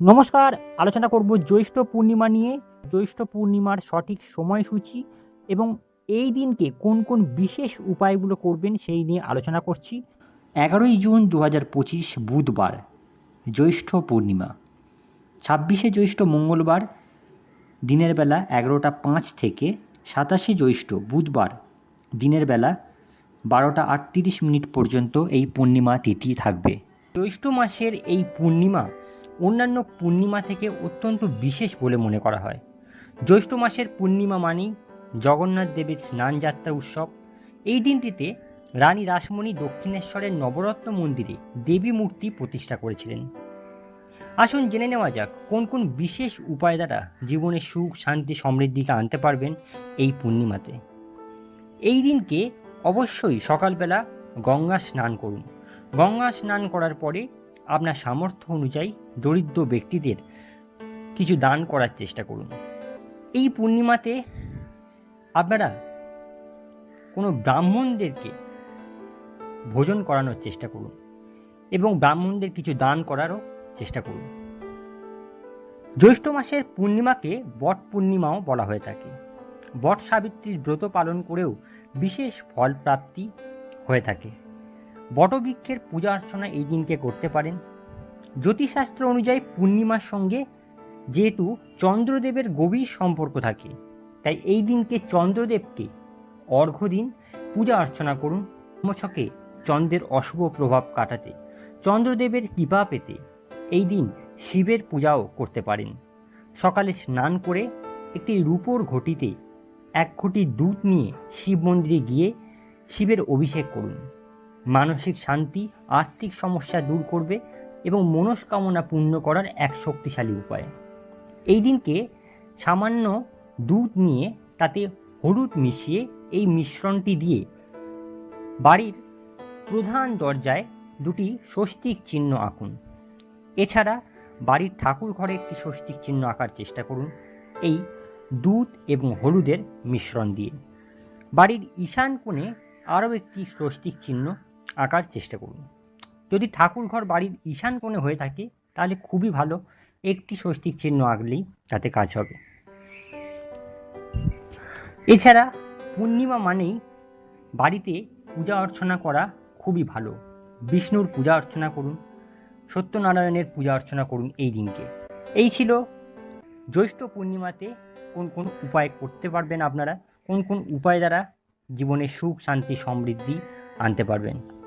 নমস্কার, আলোচনা করব জ্যৈষ্ঠ পূর্ণিমা নিয়ে। জ্যৈষ্ঠ পূর্ণিমার সঠিক সময়সূচি এবং এই দিনকে কোন কোন বিশেষ উপায়গুলো করবেন সেই নিয়ে আলোচনা করছি। এগারোই জুন দু পঁচিশ বুধবার, জ্যৈষ্ঠ পূর্ণিমা। ছাব্বিশে জ্যৈষ্ঠ মঙ্গলবার, দিনের বেলা এগারোটা পাঁচ থেকে সাতাশে জ্যৈষ্ঠ বুধবার, দিনের বেলা বারোটা আটত্রিশ মিনিট পর্যন্ত এই পূর্ণিমা তিথি থাকবে। জ্যৈষ্ঠ মাসের এই পূর্ণিমা অন্যান্য পূর্ণিমা থেকে অত্যন্ত বিশেষ বলে মনে করা হয়। জ্যৈষ্ঠ মাসের পূর্ণিমা মানেই জগন্নাথ দেবের স্নান যাত্রা উৎসব। এই দিনটিতে রানী রাসমণি দক্ষিণেশ্বরের নবরত্ন মন্দিরে দেবী মূর্তি প্রতিষ্ঠা করেছিলেন। আসুন জেনে নেওয়া যাক, কোন কোন বিশেষ উপায় দ্বারা জীবনে সুখ, শান্তি, সমৃদ্ধিকে আনতে পারবেন এই পূর্ণিমাতে? এই দিনকে অবশ্যই সকালবেলা গঙ্গা স্নান করুন। গঙ্গা স্নান করার পরে আপনার সামর্থ্য অনুযায়ী দরিদ্র ব্যক্তিদের কিছু দান করার চেষ্টা করুন। এই পূর্ণিমাতে আপনারা কোনো ব্রাহ্মণদেরকে ভোজন করানোর চেষ্টা করুন এবং ব্রাহ্মণদের কিছু দান করারও চেষ্টা করুন। জ্যৈষ্ঠ মাসের পূর্ণিমাকে বট পূর্ণিমাও বলা হয়ে থাকে। বট সাবিত্রীর ব্রত পালন করেও বিশেষ ফল প্রাপ্তি হয়ে থাকে। বটবৃক্ষের পূজা অর্চনা এই দিনকে করতে পারেন। জ্যোতিষশাস্ত্র অনুযায়ী পূর্ণিমার সঙ্গে যেহেতু চন্দ্রদেবের গভীর সম্পর্ক থাকে, তাই এই দিনকে চন্দ্রদেবকে অর্ঘ্য দিন পূজা অর্চনা করুন। কর্মছকে চন্দ্রের অশুভ প্রভাব কাটাতে, চন্দ্রদেবের কৃপা পেতে এই দিন শিবের পূজাও করতে পারেন। সকালে স্নান করে একটি রূপোর ঘটিতে এক ঘটি দুধ নিয়ে শিব মন্দিরে গিয়ে শিবের অভিষেক করুন। মানসিক শান্তি, আর্থিক সমস্যা দূর করবে এবং মনস্কামনা পূর্ণ করার এক শক্তিশালী উপায়। এই দিনকে সামান্য দুধ নিয়ে তাতে হলুদ মিশিয়ে এই মিশ্রণটি দিয়ে বাড়ির প্রধান দরজায় দুটি স্বস্তিক চিহ্ন আঁকুন। এছাড়া বাড়ির ঠাকুর ঘরে একটি স্বস্তিক চিহ্ন আঁকার চেষ্টা করুন। এই দুধ এবং হলুদের মিশ্রণ দিয়ে। বাড়ির ঈশান কোণে আরও একটি স্বস্তিক চিহ্ন আঁকার চেষ্টা করুন। যদি ঠাকুর ঘর বাড়ির ঈশান কোণে হয়ে থাকে, তাহলে খুবই ভালো। একটি স্বস্তিক চিহ্ন আঁকলেই তাতে কাজ হবে। এছাড়া পূর্ণিমা মানেই বাড়িতে পূজা অর্চনা করা খুবই ভালো। বিষ্ণুর পূজা অর্চনা করুন, সত্যনারায়ণের পূজা অর্চনা করুন এই দিনকে। এই ছিল জ্যৈষ্ঠ পূর্ণিমাতে কোন কোন উপায় করতে পারবেন আপনারা, কোন কোন উপায় দ্বারা জীবনে সুখ, শান্তি, সমৃদ্ধি আনতে পারবেন।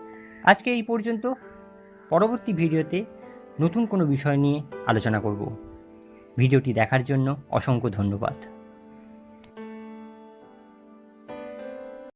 আজকে এই পর্যন্ত। পরবর্তী ভিডিওতে নতুন কোনো বিষয় নিয়ে আলোচনা করব। ভিডিওটি দেখার জন্য অসংখ্য ধন্যবাদ।